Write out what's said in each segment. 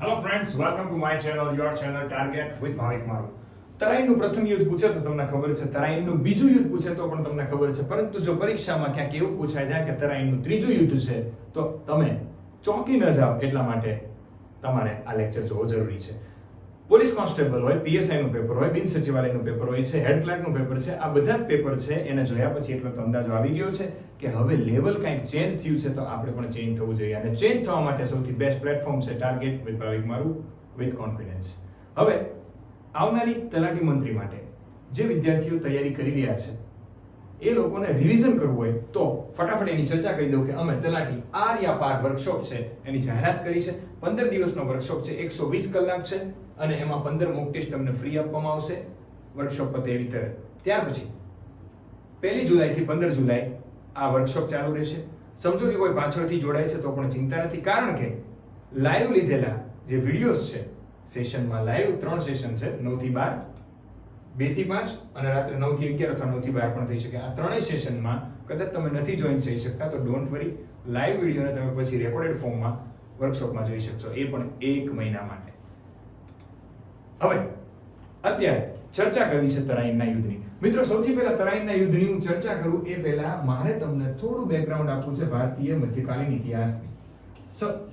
Hello friends welcome to my channel your channel target with Bhavik મારું તરાઈનું પ્રથમ યુદ્ધ પૂછે તો તમને ખબર છે, તરાઈનું બીજું યુદ્ધ પૂછે તો પણ તમને ખબર છે. પરંતુ જો પરીક્ષામાં ક્યાંક એવું પૂછાય જાય કે તરાઈનું ત્રીજું યુદ્ધ છે, તો તમે ચોંકી ન જાઓ એટલા માટે તમારે આ લેક્ચર જોવો જરૂરી છે. પોલીસ કોન્સ્ટેબલ હોય પીએસઆઈ નું પેપર હોય, બિન સચિવાલયનું પેપર હોય છે, હેડ ક્લાર્કનું પેપર છે, આ બધા જ પેપર છે, એને જોયા પછી એટલો તો અંદાજો આવી ગયો છે. કે હવે લેવલ કંઈક ચેન્જ થયું છે તો આપણે પણ ચેન્જ થવું જોઈએ. અને ચેન્જ થવા માટે સૌથી બેસ્ટ પ્લેટફોર્મ છે ટાર્ગેટ વિથ ભાવિક મારું વિથ કોન્ફિડન્સ હવે, આવનારી તલાટી મંત્રી માટે જે વિદ્યાર્થીઓ તૈયારી કરી રહ્યા છે, એ લોકોને રિવિઝન કરવું હોય તો ફટાફટ એની ચર્ચા કરી દઉં કે અમે તલાટી આર્યા પાર વર્કશોપ છે, એની જાહેરાત કરી છે. પંદર દિવસનો વર્કશોપ છે, એકસો વીસ કલાક છે અને એમાં પંદર મોક ટેસ્ટ તમને ફ્રી આપવામાં આવશે વર્કશોપ પતે એવી તરત. ત્યાર પછી, પહેલી જુલાઈથી પંદર જુલાઈ આ વર્કશોપ ચાલુ રહેશે. સમજો કે કોઈ પાછળથી જોડાય છે તો પણ ચિંતા નથી. કારણ કે લાઈવ લીધેલા જે વિડીયોઝ છે સેશનમાં લાઈવ ત્રણ સેશન છે નવથી બાર, બેથી પાંચ અને રાત્રે નવથી અગિયાર અથવા નવથી બાર પણ થઈ શકે. આ ત્રણેય સેશનમાં કદાચ તમે નથી જોઈન થઈ શકતા, તો ડોન્ટ વરી લાઈવ વિડીયોને તમે પછી રેકોર્ડેડ ફોર્મમાં વર્કશોપમાં જોઈ શકશો. એ પણ એક મહિના માટે. હવે, અત્યારે ચર્ચા કરવી છે તરાઈનના યુદ્ધની. મિત્રો, સૌથી પહેલા તરાઈનના યુદ્ધની હું ચર્ચા કરું, એ પહેલા મારે તમને થોડું બેકગ્રાઉન્ડ આપવું છે ભારતીય મધ્યકાલીન ઇતિહાસની.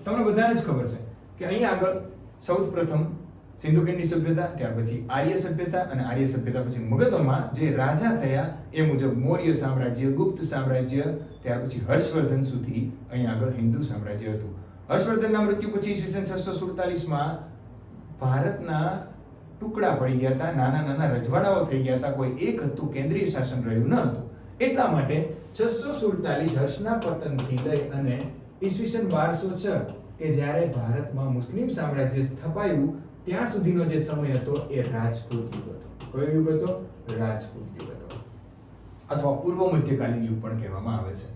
તમને બધાને જ ખબર છે કે અહીં આગળ સૌથી પ્રથમ સિંધુ ખીણની સભ્યતા, ત્યાર પછી આર્ય સભ્યતા અને આર્ય સભ્યતા પછી મગધમાં જે રાજા થયા, એ મુજબ મૌર્ય સામ્રાજ્ય, ગુપ્ત સામ્રાજ્ય, ત્યાર પછી હર્ષવર્ધન સુધી અહીં આગળ હિન્દુ સામ્રાજ્ય હતું. હર્ષવર્ધનના મૃત્યુ પછી ઈસવીસન છસો સુડતાલીસમાં ભારતના ટુકડા પડી ગયા હતા, નાના નાના રજવાડાઓ થઈ ગયા હતા, કોઈ એક હતું, કેન્દ્રીય શાસન રહ્યું ન હતું. એટલા માટે છસો સુડતાલીસ હર્ષના પતનથી લઈ અને ઈસવીસન બારસો છ, કે જ્યારે ભારતમાં મુસ્લિમ સામ્રાજ્ય સ્થપાયું, ત્યાં સુધીનો જે સમય હતો એ રાજપૂત યુગ હતો. કયો યુગ હતો? રાજપૂત યુગ હતો. અથવા પૂર્વ મધ્યકાલીન યુગ પણ કહેવામાં આવે છે.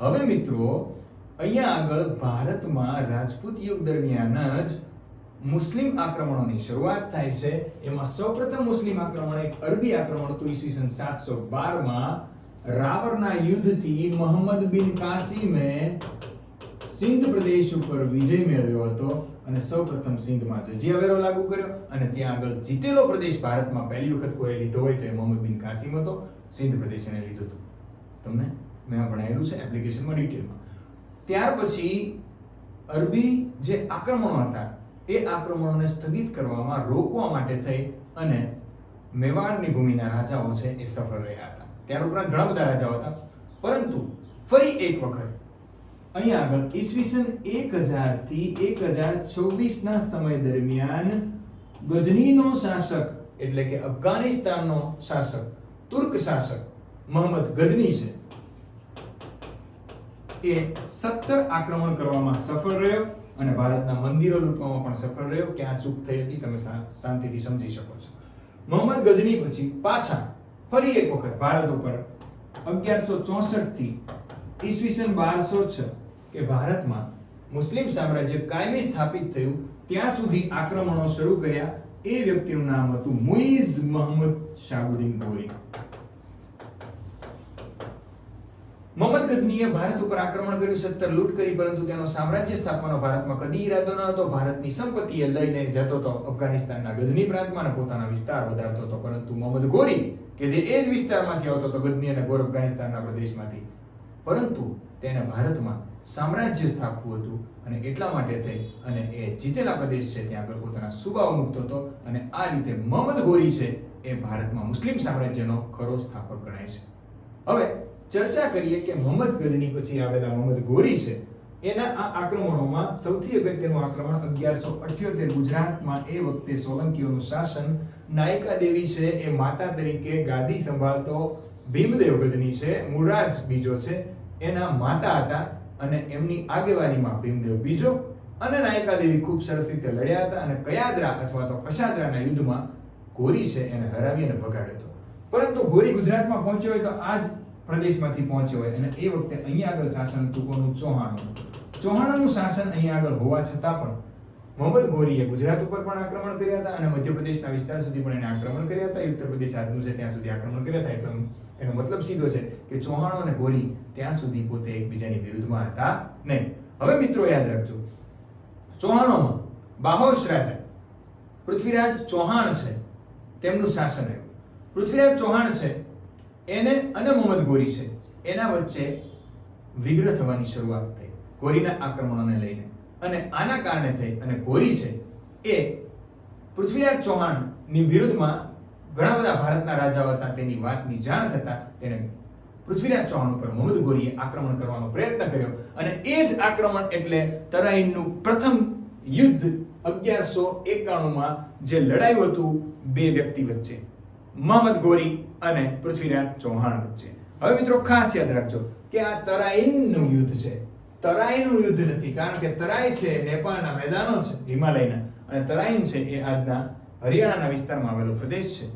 હવે મિત્રો, અહીંયા આગળ ભારતમાં રાજપૂત યુગ દરમિયાન જ મુસ્લિમ આક્રમણોની શરૂઆત થાય છે. એમાં સૌપ્રથમ મુસ્લિમ આક્રમણ એક અરબી આક્રમણ હતું ઈસવીસન સાતસો બારમાં. રાવરના યુદ્ધથી મોહમ્મદ બિન કાસિમે સિંધ પ્રદેશ ઉપર વિજય મેળવ્યો હતો અને સૌપ્રથમ સિંધમાં જજીયા વેરો લાગુ કર્યો અને ત્યાં આગળ જીતેલો પ્રદેશ ભારતમાં પહેલી વખત કોઈ લીધો હોય તો એ મોહમ્મદ બિન કાસિમ હતો. સિંધ પ્રદેશ એને લીધો હતો. તમને મેં ભણાયેલું છે એપ્લિકેશનમાં ડિટેલમાં ત્યાર પછી અરબી જે આક્રમણો હતા એ આક્રમણોને સ્થગિત કરવામાં રોકવા માટે થઈ અને મેવાડની ભૂમિના રાજાઓ છે એ સફળ રહ્યા હતા. ત્યાર ઉપરાંત ઘણા બધા રાજાઓ હતા. પરંતુ ફરી એક વખત અહીંયા આગળ ઈસવીસન એક હજારથી એક હજાર ચોવીસના સમય દરમિયાન ગજનીનો શાસક એટલે કે અફઘાનિસ્તાનનો શાસક, તુર્ક શાસક મોહમ્મદ ગજની છે. એ સત્તર આક્રમણ કરવામાં સફળ રહ્યો. અને ભારતના મંદિરો લૂંટવામાં પણ સફળ રહ્યો. ક્યાં ચૂક થઈ હતી તમે શાંતિથી સમજી શકો છો. મોહમ્મદ ગજની પછી પાછા ફરી એક વખત ભારત ઉપર અગિયારસો ચોસઠથી ઈસવીસન બારસો છ કે ભારતમાં મુસ્લિમ સામ્રાજ્ય કાયમી સ્થાપિત થયું. ત્યાં સુધી આક્રમણો શરૂ કર્યા. એ વ્યક્તિનું નામ હતું મુઈઝ મોહમ્મદ શાહબુદ્દીન ગોરી. મોહમ્મદ ગજનીએ ભારત ઉપર આક્રમણ કર્યું, સત્તર લૂંટ કરી, પરંતુ તેનો સામ્રાજ્ય સ્થાપવાનો ભારતમાં કદી ઈરાદો ન હતો. ભારતની સંપત્તિ એ લઈને જતો હતો અફઘાનિસ્તાનના ગજની પ્રાંતમાં પોતાના વિસ્તાર વધારતો હતો. પરંતુ મોહમ્મદ ગોરી કે જે એ જ વિસ્તારમાંથી આવતો હતો ગજની અને ગોર અફઘાનિસ્તાનના પ્રદેશમાંથી. પરંતુ તેને ભારતમાં સામ્રાજ્ય સ્થાપવું હતું અને એટલા માટે થઈ અને એ જીતેલા પ્રદેશ છે, ત્યાં આગળ પોતાના સુબાઓ મૂકતો હતો અને આ રીતે મોહમ્મદ ગોરી છે એ ભારતમાં મુસ્લિમ સામ્રાજ્યનો ખરો સ્થાપક ગણાય છે. હવે ચર્ચા કરીએ કે મોહમ્મદ ગજની પછી આવેલા મોહમ્મદ ગોરી છે, એના આ આક્રમણોમાં સૌથી અગત્યનું આક્રમણ અગિયારસો અઠ્યોતેર ગુજરાતમાં એ વખતે સોલંકીઓનું શાસન. નાયકા દેવી છે, એ માતા તરીકે ગાદી સંભાળતો ભીમદેવ ગજની છે, મૂળરાજ બીજો છે, એના માતા હતા અને એમની આગેવાનીમાં ભીમદેવ બીજો. અને નાયકા દેવી ખૂબ સરસ રીતે લડ્યા હતા અને કયાદરા અથવા તો કશાદરાના યુદ્ધમાં ગોરી છે, એને હરાવી અને ભગાડ્યો હતો. પરંતુ ગોરી ગુજરાતમાં પહોંચ્યો હોય તો આ જ પ્રદેશમાંથી પહોંચ્યો હોય અને એ વખતે અહીંયા આગળ શાસન હતું. કોનું ચૌહાણનું શાસન અહીંયા આગળ હોવા છતાં પણ મોહમ્મદ ગોરીએ ગુજરાત ઉપર પણ આક્રમણ કર્યા હતા અને મધ્યપ્રદેશના વિસ્તાર સુધી પણ એને આક્રમણ કર્યા હતા. ઉત્તર પ્રદેશ આજનું છે, ત્યાં સુધી આક્રમણ કર્યા હતા. એટલે એનો મતલબ સીધો છે કે ચૌહાણો અને ગોરી ત્યાં સુધી પોતે એકબીજાની વિરુદ્ધમાં હતા નહીં. હવે મિત્રો યાદ રાખજો, ચૌહાણોમાં બાહોશ રાજા, પૃથ્વીરાજ ચૌહાણ છે, તેમનું શાસન રહ્યું. પૃથ્વીરાજ ચૌહાણ છે એને અને મોહમ્મદ ગોરી છે. એના વચ્ચે વિગ્રહ થવાની શરૂઆત થઈ. ગોરીના આક્રમણોને લઈને. અને આના કારણે થઈ અને ગોરી છે એ પૃથ્વીરાજ ચૌહાણની વિરુદ્ધમાં ઘણા બધા ભારતના રાજાઓ હતા. તેની વાતની જાણ થતાં તેણે પૃથ્વીરાજ ચૌહાણ ઉપર મોહમ્મદ ગોરીએ આક્રમણ કરવાનો પ્રયત્ન કર્યો. અને એ જ આક્રમણ એટલે તરાઈનનું પ્રથમ યુદ્ધ અગિયારસો એકાણુંમાં જે લડાયું હતું, બે વ્યક્તિ વચ્ચે. મોહમ્મદ ગોરી અને પૃથ્વીરાજ ચૌહાણ વચ્ચે. હવે મિત્રો ખાસ યાદ રાખજો કે આ તરાઈનનું યુદ્ધ છે. તરાઈનું યુદ્ધ નથી, કારણ કે તરાઈ છે નેપાળના મેદાનો છે, હિમાલયના. અને તરાઈન છે એ આજના હરિયાણાના વિસ્તારમાં આવેલો પ્રદેશ છે.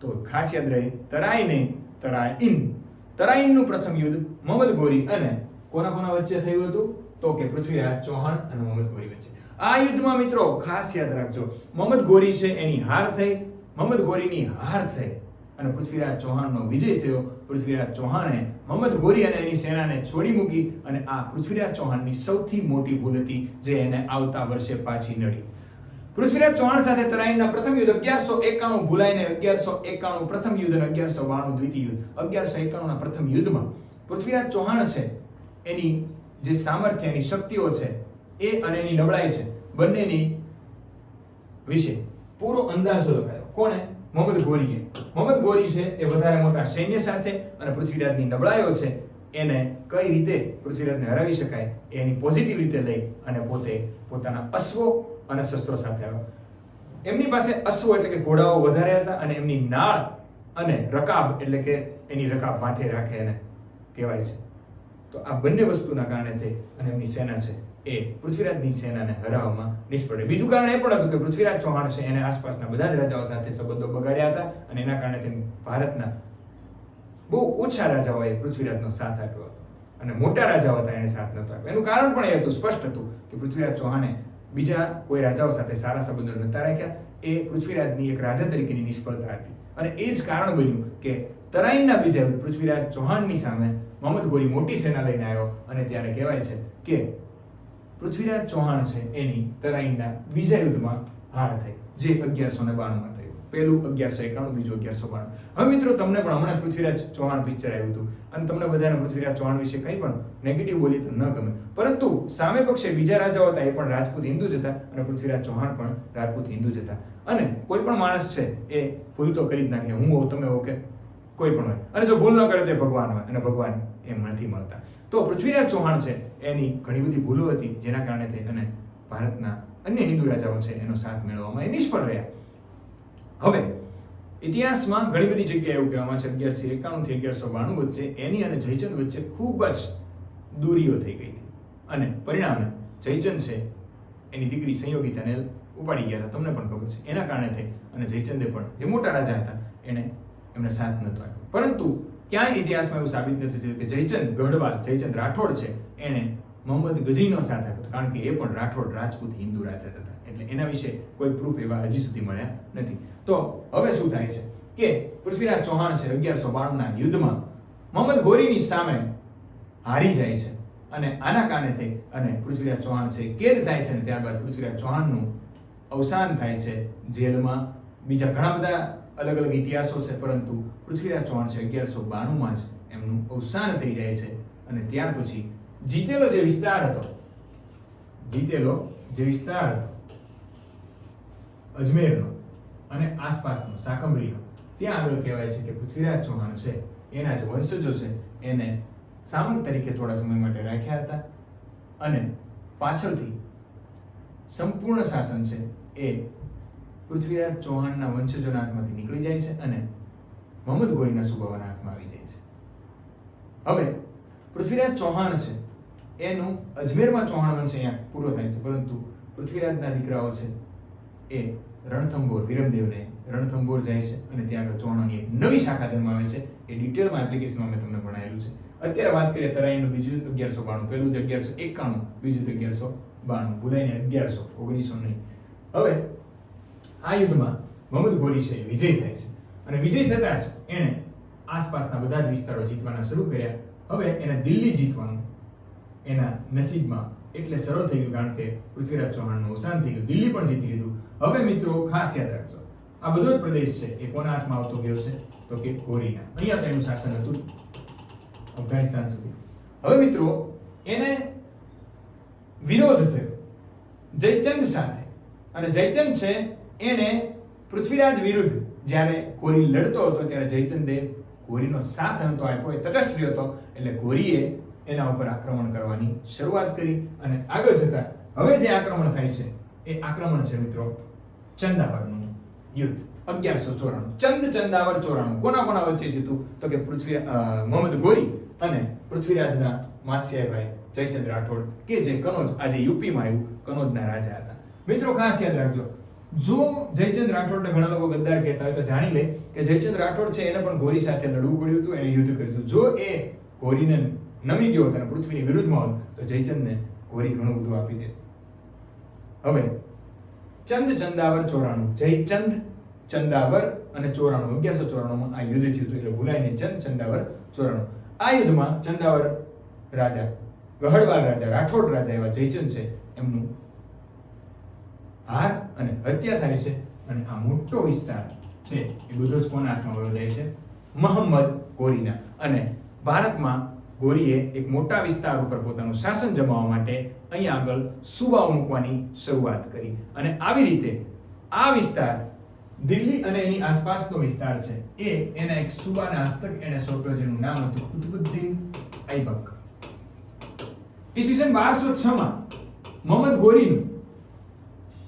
તો ખાસ યાદ રહે, તરાઈને તરાઈન. તરાઈનનું પ્રથમ યુદ્ધ મોહમ્મદ ગોરી અને કોના કોના વચ્ચે થયું હતું? તો કે પૃથ્વીરાજ ચૌહાણ અને મોહમ્મદ ગોરી વચ્ચે. આ યુદ્ધમાં મિત્રો ખાસ યાદ રાખજો મોહમ્મદ ગોરી છે એની હાર થઈ મોહમ્મદ ગોરીની હાર થઈ અને પૃથ્વીરાજ ચૌહાણનો વિજય થયો. પૃથ્વીરાજ ચૌહાણે મોહમ્મદ ગોરી અને એની સેનાને છોડી મૂકી અને આ પૃથ્વીરાજ ચૌહાણની સૌથી મોટી ભૂલ હતી, જે એને આવતા વર્ષે પાછી નડી. પૃથ્વીરાજ ચૌહાણ સાથે તરાઈના પ્રથમ યુદ્ધ અગિયારસો એકાણું ભૂલાઈને અગિયારસો એકાણું પ્રથમ યુદ્ધ અને અગિયારસો બાણું દ્વિતીય યુદ્ધ. અગિયારસો એકાણુંના પ્રથમ યુદ્ધમાં પૃથ્વીરાજ ચૌહાણ છે, એની જે સામર્થ્ય, એની શક્તિઓ છે, એ અને એની નબળાઈ છે બંનેની વિશે પૂરો અંદાજો લગાવ્યો કોણે? મોહમ્મદ ગોરીએ. મોહમ્મદ ગોરી છે એ વધારે મોટા સૈન્ય સાથે અને પૃથ્વીરાજની નબળાઈઓ છે. એને કઈ રીતે પૃથ્વીરાજને હરાવી શકાય એની પોઝિટિવ રીતે લઈ અને પોતે પોતાના અશ્વો અને શસ્ત્રો સાથે આવ્યો. એમની પાસે અશ્વો એટલે કે ઘોડાઓ વધારે હતા અને એમની નાળ અને રકાબ એટલે કે એની રકાબ માથે રાખે એને કહેવાય છે. તો આ બંને વસ્તુના કારણે થઈ અને એમની સેના છે. એ પૃથ્વીરાજની સેનાને હરાવવામાં નિષ્ફળ રહી. બીજું કારણ એ પણ હતું કે પૃથ્વીરાજ ચૌહાણ છે, એને આસપાસના બધા જ રાજાઓ સાથે સંબંધો બગાડ્યા હતા અને એના કારણે તેમ ભારતના બહુ ઓછા રાજાઓએ પૃથ્વીરાજનો સાથ આપ્યો હતો અને મોટા રાજાઓ હતા, એને સાથ નહોતો આપ્યો. એનું કારણ પણ એ હતું, સ્પષ્ટ હતું કે પૃથ્વીરાજ ચૌહાણે બીજા કોઈ રાજાઓ સાથે સારા સંબંધો નહોતા રાખ્યા. એ પૃથ્વીરાજની એક રાજા તરીકેની નિષ્ફળતા હતી. અને એ જ કારણ બન્યું કે તરાઈના બીજા પૃથ્વીરાજ ચૌહાણની સામે મોહમ્મદ ગોરી મોટી સેના લઈને આવ્યો અને ત્યારે કહેવાય છે કે પૃથ્વીરાજ ચૌહાણ છે એની તરાઈના બીજા યુદ્ધમાં હાર થઈ, જે અગિયારસો ને બાણુંમાં થયું. પહેલું અગિયારસો એકાણું, બીજું અગિયારસો બાણું. હવે મિત્રો, તમને પણ હમણાં પૃથ્વીરાજ ચૌહાણ પિક્ચર આવ્યું હતું. અને તમને બધાને પૃથ્વીરાજ ચૌહાણ વિશે કંઈ પણ નેગેટિવ બોલી તો ન ગમે. પરંતુ સામે પક્ષે બીજા રાજાઓ હતા, એ પણ રાજપૂત હિન્દુ જ હતા અને પૃથ્વીરાજ ચૌહાણ પણ રાજપૂત હિન્દુ જ હતા. અને કોઈ પણ માણસ છે, એ ભૂલ તો કરી જ નાખે. હું હોઉં, તમે હો કે કોઈ પણ હોય. અને જો ભૂલ ન કરે તો એ ભગવાન હોય અને ભગવાન એમ નથી મળતા. તો પૃથ્વીરાજ ચૌહાણ છે, એની ઘણી બધી ભૂલો હતી, જેના કારણે થઈ અને ભારતના અન્ય હિન્દુ રાજાઓ છે, એનો સાથ મેળવવામાં એ નિષ્ફળ રહ્યા. હવે, ઇતિહાસમાં ઘણી બધી જગ્યાએ એવું કહેવામાં છે, અગિયારસો એકાણું થી અગિયારસો બાણું વચ્ચે એની અને જયચંદ વચ્ચે ખૂબ જ દૂરીઓ થઈ ગઈ હતી. અને પરિણામે જયચંદ છે, એની દીકરી સંયોગીતાને ઉપાડી ગયા હતા. તમને પણ ખબર છે, એના કારણે થઈ અને જયચંદે પણ, જે મોટા રાજા હતા, એને એમને સાથ નહોતો આપ્યો. પરંતુ ક્યાંય ઇતિહાસમાં એવું સાબિત નથી થયું કે જયચંદ ગઢવાલ, જયચંદ રાઠોડ છે, એણે મોહમ્મદ ગઝનીનો સાથ આપ્યો કારણ કે એ પણ રાઠોડ રાજપૂત હિન્દુ રાજા હતા. એટલે એના વિશે કોઈ પ્રૂફ એવા હજી સુધી મળ્યા નથી. તો હવે શું થાય છે કે પૃથ્વીરાજ ચૌહાણ છે અગિયારસો બાણુંના યુદ્ધમાં મોહમ્મદ ગોરીની સામે હારી જાય છે અને આના કારણે થઈ અને પૃથ્વીરાજ ચૌહાણ છે કેદ થાય છે અને ત્યારબાદ પૃથ્વીરાજ ચૌહાણનું અવસાન થાય છે જેલમાં. બીજા ઘણા બધા અલગ અલગ ઇતિહાસો છે, પરંતુ પૃથ્વીરાજ ચૌહાણ છે અગિયારસો બાણુંમાં જ એમનું અવસાન થઈ જાય છે અને ત્યાર પછી જીતેલો જે વિસ્તાર હતો, જીતેલો જે વિસ્તાર હતો, અજમેરનો અને આસપાસનો, સાકંબરીનો, ત્યાં આગળ કહેવાય છે કે પૃથ્વીરાજ ચૌહાણ છે, એના જે વંશજો છે, એને સામંત તરીકે થોડા સમય માટે રાખ્યા હતા અને પાછળથી સંપૂર્ણ શાસન છે એ પૃથ્વીરાજ ચૌહાણના વંશજોના હાથમાંથી નીકળી જાય છે અને મોહમ્મદ ગોરીના સુબાવાના હાથમાં આવી જાય છે. હવે, પૃથ્વીરાજ ચૌહાણ છે. એનું અજમેરમાં ચૌહાણ વંશ અહીંયા પૂરો થાય છે, પરંતુ પૃથ્વીરાજના દીકરાઓ છે એ રણથંભોર, વિરમદેવને રણથંભોર જાય છે અને ત્યાં આગળ ચૌહાણોની એક નવી શાખા જન્માવે છે. એ ડિટેલમાં એપ્લિકેશનમાં મેં તમને ભણાયેલું છે. અત્યારે વાત કરીએ તરાઈનું બીજું અગિયારસો બાણું, પહેલું જ અગિયારસો એકાણું, બીજું જ અગિયારસો બાણું, ભૂલાઈને અગિયારસો, ઓગણીસો નહીં. હવે આ યુદ્ધમાં મોહમ્મદ ગોરી છે વિજય થાય છે. અને વિજય થતાં જ એણે આસપાસના બધા જ વિસ્તારો જીતવાના શરૂ કર્યા. હવે એને દિલ્હી જીતવાનું એના નસીબમાં એટલે સરળ થઈ ગયું, કારણ કે પૃથ્વીરાજ ચૌહાણનું અવસાન થઈ ગયું. દિલ્હી પણ જીતી લીધું. હવે મિત્રો ખાસ યાદ રાખજો, આ બધો જ પ્રદેશ છે, એ કોના હાથમાં આવતો ગયો છે, તો કે ગોરીના. અહીંયા તો એનું શાસન હતું અફઘાનિસ્તાન સુધી. હવે મિત્રો, એને વિરોધ થયો. જયચંદ સાથે. અને જયચંદ છે એણે પૃથ્વીરાજ વિરુદ્ધ જ્યારે કોરી લડતો હતો ત્યારે જયચંદે કોરીનો સાથ નહોતો આપ્યો, એ તટસ્થ હતો. એટલે કોરીએ એના ઉપર આક્રમણ કરવાની શરૂઆત કરી અને આગળ જતા હવે જે આક્રમણ થાય છે, એ આક્રમણ છે મિત્રો ચંદાવરનું યુદ્ધ. અગિયારસો ચોરાણું. ચંદ, ચંદાવર, ચોરાણું. કોના કોના વચ્ચે થયું તો કે પૃથ્વી મોહમ્મદ ગોરી અને પૃથ્વીરાજના માસિયાભાઈ જયચંદ્ર રાઠોડ, કે જે કનોજ આજે યુપીમાં આવ્યું, કનોજના રાજા હતા. મિત્રો ખાસ યાદ રાખજો જો જયચંદ રાઠોડને ઘણા લોકો ગદ્દાર કહેતા હોય તો જાણી લે કે જયચંદ રાઠોડ છે, એને પણ ગોરી સાથે લડવું પડ્યું હતું, એને યુદ્ધ કર્યું હતું. જો એ ગોરીને નમી ગયો હતો અને પૃથ્વીની વિરુદ્ધમાં હોત, તો જયચંદને ગોરી ઘણું બધું આપી દે. હવે, ચંદ ચંદાવર ચોરાણું. જયચંદ ચંદાવર અને ચોરાણું. અગિયારસો ચોરાણુંમાં આ યુદ્ધ થયું હતું, એટલે ભૂલાઈને ચંદ ચંદાવર ચોરાણું. આ યુદ્ધમાં ચંદાવર રાજા, ગહડવાલ રાજા, રાઠોડ રાજા એવા જયચંદ છે, એમનું હાર અને હત્યા થાય છે અને આ મોટો વિસ્તાર છે એ બધો જ કોના હાથમાં વયો જાય છે. મોહમ્મદ ગોરીના. અને ભારતમાં ગોરીએ એક મોટા વિસ્તાર ઉપર પોતાનું શાસન જમાવવા માટે અહીંયા આગળ સુબાઓ મૂકવાની શરૂઆત કરી. અને આવી રીતે આ વિસ્તાર દિલ્હી અને એની આસપાસનો વિસ્તાર છે એ એના એક સુબાના હસ્તક એને સોંપ્યો જેનું નામ હતું કુતુબુદ્દીન આઈબક ઈસવીસન બારસો છ માં મોહમ્મદ ગોરીનું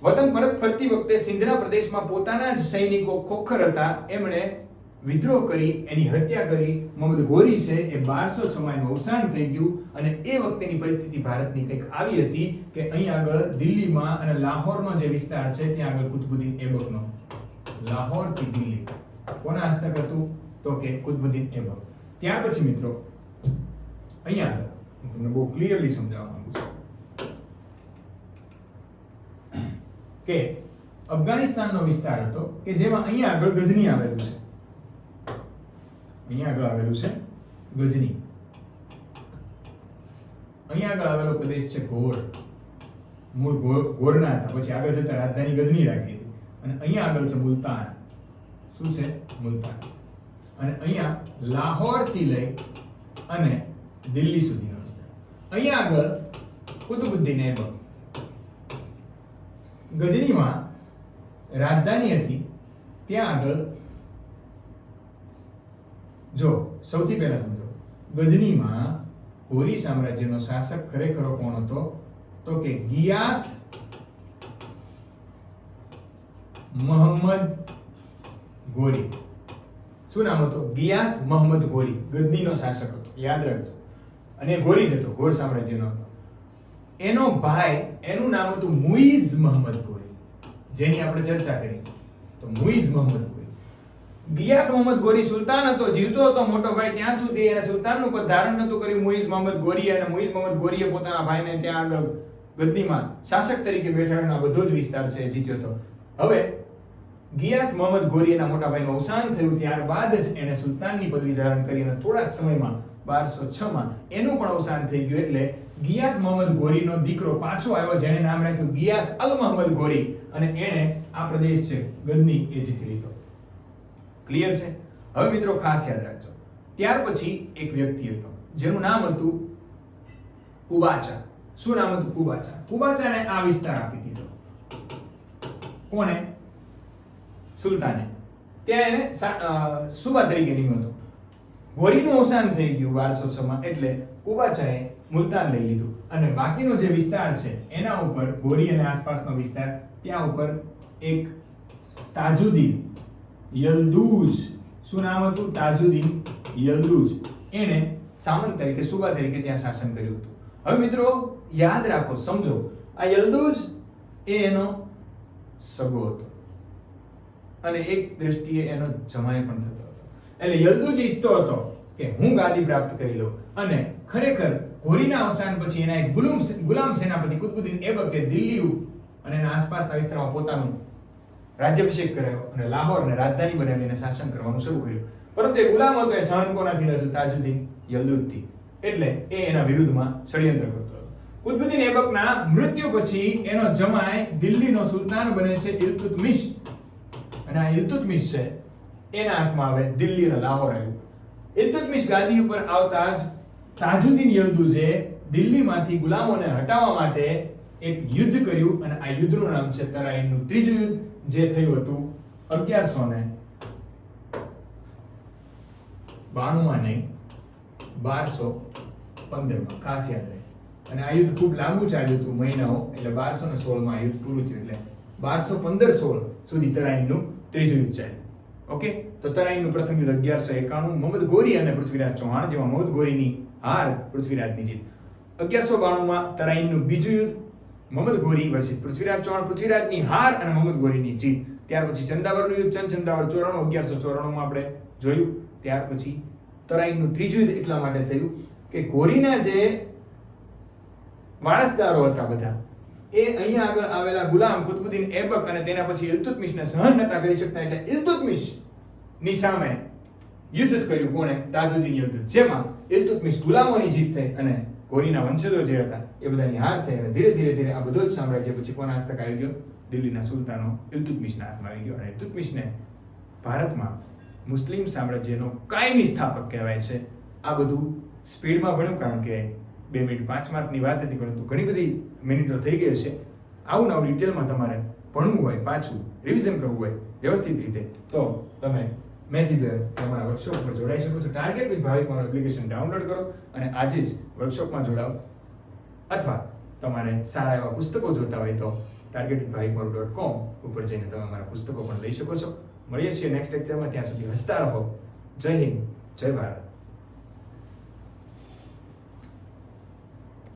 વતન પરત ફરતી વખતે સિંધના પ્રદેશમાં પોતાના જ સૈનિકો ખોખર હતા. એમણે વિદ્રોહ કરી, એની હત્યા કરી. મોહમ્મદ ગોરી છે, એ બારસો છ માં અવસાન થઈ ગયું અને એ વખતેની પરિસ્થિતિ ભારતની કંઈક આવી હતી કે અહીં આગળ દિલ્હીમાં અને લાહોરનો જે વિસ્તાર છે, ત્યાં આગળ કુતબુદ્દીન એબકનો. લાહોરથી દિલ્હી. કોના હસ્તક હતું? તો કે કુતબુદ્દીન એબક. ત્યાર પછી મિત્રો, અહીંયા તમને બહુ ક્લિયરલી સમજાવવા માંગુ છું. કે અફઘાનિસ્તાનનો વિસ્તાર હતો કે જેમાં અહીંયા આગળ ગજની આવેલું છે. અહીંયા આગળ આવેલું છે ગજની. અહીંયા આગળ આવેલો પ્રદેશ છે ઘોર મૂળ ઘોર ઘોરના હતા. પછી આગળ જતા રાજધાની ગજની રાખી હતી. અને અહીંયા આગળ છે મુલતાન. શું છે? મુલતાન. અને અહીંયા લાહોરથી લઈ અને દિલ્હી સુધીનો વિસ્તાર અહીંયા આગળ કુતુબુદ્દીન એબક ગજનીમાં રાજધાની હતી. ત્યાં આગળ જો સૌથી પહેલા સમજો, ગજનીમાં ગોરી સામ્રાજ્યનો શાસક ખરેખરો કોણ હતો? તો કે ગિયાથ મોહમ્મદ ગોરી. શું નામ હતું? ગિયાથ મોહમ્મદ ગોરી, ગજનીનો શાસક હતો. યાદ રાખજો. અને ગોરી જ હતો, ઘોર સામ્રાજ્યનો. હતો એનો ભાઈ, એનું નામ હતું મુઈઝ મહમદ ગોરી. જેની આપણે ચર્ચા કરી. તો મુઈઝ મોહમ્મદ ગોરી. ગિયાત મોહમ્મદ ગોરી સુલતાન હતો, જીવતો હતો, મોટો ભાઈ ત્યાં સુધી એને સુલતાનનું પદ ધારણ નતું કર્યું. મુઈઝ મહમ્મદ ગોરી અને મુઈઝ મહમ્મદ ગોરીએ પોતાના ભાઈને ત્યાં આગળ ગદ્દીમાં શાસક તરીકે બેઠાડવાનો બધો જ વિસ્તાર છે જીત્યો હતો. હવે ગિયાત મોહમ્મદ ગોરી એના મોટા ભાઈનું અવસાન થયું ત્યારબાદ જ એણે સુલતાનની પદવી ધારણ કરી અને થોડા જ સમયમાં બારસો છ માં એનું પણ અવસાન થઈ ગયું એટલે ગિયાત મોહમ્મદ ગોરીનો દીકરો પાછો આવ્યો જેને નામ રાખ્યું ગિયાત અલ મોહમ્મદ ગોરી. અને એણે આ પ્રદેશ છે ગદની એ જીતી લીધો. ક્લિયર છે? હવે મિત્રો ખાસ યાદ રાખજો. ત્યાર પછી એક વ્યક્તિ હતો, જેનું નામ હતું કુબાચા. શું નામ હતું કુબાચા? કુબાચાને આ વિસ્તાર આપી દીધો. કોને? સુલતાને. ત્યાં એને સુબા તરીકે નિમ્યો હતો ગોરીનું અવસાન થઈ ગયું બારસો છ માં એટલે કુબાચાએ મુલતાન લઈ લીધું. અને બાકીનો જે વિસ્તાર છે, એના ઉપર ગોરી અને આસપાસનો વિસ્તાર, ત્યાં ઉપર એક તાજુદ્દીન યલદૂજ. શું નામ હતું? તાજુદ્દીન યલદૂજ. એણે સામંત તરીકે, સુબા તરીકે ત્યાં શાસન કર્યું હતું. હવે મિત્રો, યાદ રાખો, સમજો. આ યલદૂજ એ એનો સગો હતો. અને એક દ્રષ્ટિએ એનો જમાય પણ થતો એટલે યલદુજ ઈચ્છતો હતો કે હું ગાદી પ્રાપ્ત કરી લઉં. અને ખરેખર ઘોરીના અવસાન પછી એના એક ગુલામ ગુલામ સેનાપતિ કુતબુદ્દીન એબકે દિલ્હી અને એના આસપાસના વિસ્તારમાં પોતાનું રાજ્યાભિષેક કરાયો અને લાહોરને રાજધાની બનાવીને શાસન કરવાનું શરૂ કર્યું. પરંતુ એ ગુલામ હતો, એ સહન કોનાથી નહોતું તાજુદ્દીન યલદુદથી એટલે એ એના વિરુદ્ધમાં ષડયંત્ર કરતો હતો. કુતબુદ્દીન એબકના મૃત્યુ પછી એનો જમાય દિલ્હીનો સુલતાન બને છે ઇલતુતમિશ અને આ ઇલતુતમિશ છે એના હાથમાં આવે દિલ્હી અને લાહોર આવ્યું. ઇલ્તુતમિશ ગાદી ઉપર આવતા જ તાજુદ્દીન યલદુજે દિલ્હીમાંથી ગુલામોને હટાવવા માટે એક યુદ્ધ કર્યું અને આ યુદ્ધનું નામ છે તરાઈનનું ત્રીજું યુદ્ધ, જે થયું હતું અગિયારસો ને બાણુંમાં નહીં, બારસો પંદરમાં, ખાસ યાદ રહે. અને આ યુદ્ધ ખૂબ લાંબુ ચાલ્યું હતું, મહિનાઓ, એટલે બારસો ને સોળમાં યુદ્ધ પૂરું થયું, એટલે બારસો પંદર સોળ સુધી તરાઈનનું ત્રીજું યુદ્ધ ચાલ્યું. ઓકે? તો તરાઈનું પ્રથમ યુદ્ધ અગિયારસો એકાણું, મોહમ્મદ ગોરી અને પૃથ્વીરાજ ચૌહાણ જેમાં મોહમ્મદ ગોરીની હાર પૃથ્વીરાજની જીત. અગિયારસો બાણુંમાં તરાઈનનું બીજું યુદ્ધ, મોહમ્મદ ગોરી વર્ષિત પૃથ્વીરાજ ચૌહાણ પૃથ્વીરાજની હાર અને મોહમ્મદ ગોરીની જીત. ત્યાર પછી ચંદાવરનું યુદ્ધ, ચંદ ચંદાવર ચોરાણું, અગિયારસો ચોરાણુંમાં આપણે જોયું. ત્યાર પછી તરાઈનનું ત્રીજું યુદ્ધ એટલા માટે થયું કે ગોરીના જે વારસદારો હતા બધા એ અહીંયા આગળ આવેલા ગુલામ કુતબુદ્દીન એબક અને તેના પછી ઇલ્તુતમિશને સહન નતા કરી શકતા એટલે ઇલ્તુત્મિશની સામે યુદ્ધ કર્યું. કોણે? તાજુદ્દીન યુદ્ધ. જેમાં ઇલ્તુતમિશ ગુલામોની જીત થઈ અને ગોરીના વંશજો જે હતા એ બધાની હાર થઈ અને ધીરે ધીરે ધીરે આ બધો જ સામ્રાજ્ય પછી કોના હસ્તક આવી ગયો? દિલ્હીના સુલતાનો ઇલ્તુતમિશના હાથમાં આવી ગયો. અને ઇલ્તુત્મિશને ભારતમાં મુસ્લિમ સામ્રાજ્યનો કાયમી સ્થાપક કહેવાય છે. આ બધું સ્પીડમાં ભણ્યું, કારણ કે બે મિનિટ પાંચ માર્કની વાત હતી, પરંતુ ઘણી બધી મિનિટો થઈ ગઈ છે આવું આવું ડિટેલમાં તમારે ભણવું હોય, પાછું રિવિઝન કરવું હોય, વ્યવસ્થિત રીતે, તો તમે મેં કીધું તમારા વર્કશોપ પર જોડાઈ શકો છો. ટાર્ગેટ વિથ ભાવિક મારો એપ્લિકેશન ડાઉનલોડ કરો અને આજે જ વર્કશોપમાં જોડાઓ. અથવા તમારે સારા એવા પુસ્તકો જોતા હોય તો ટાર્ગેટ વિથ ભાવિક મારું ડોટ કોમ ઉપર જઈને તમે અમારા પુસ્તકો પણ લઈ શકો છો. મળીએ છીએ નેક્સ્ટ લેક્ચરમાં ત્યાં સુધી હસતા રહો. જય હિન્દ, જય ભારત.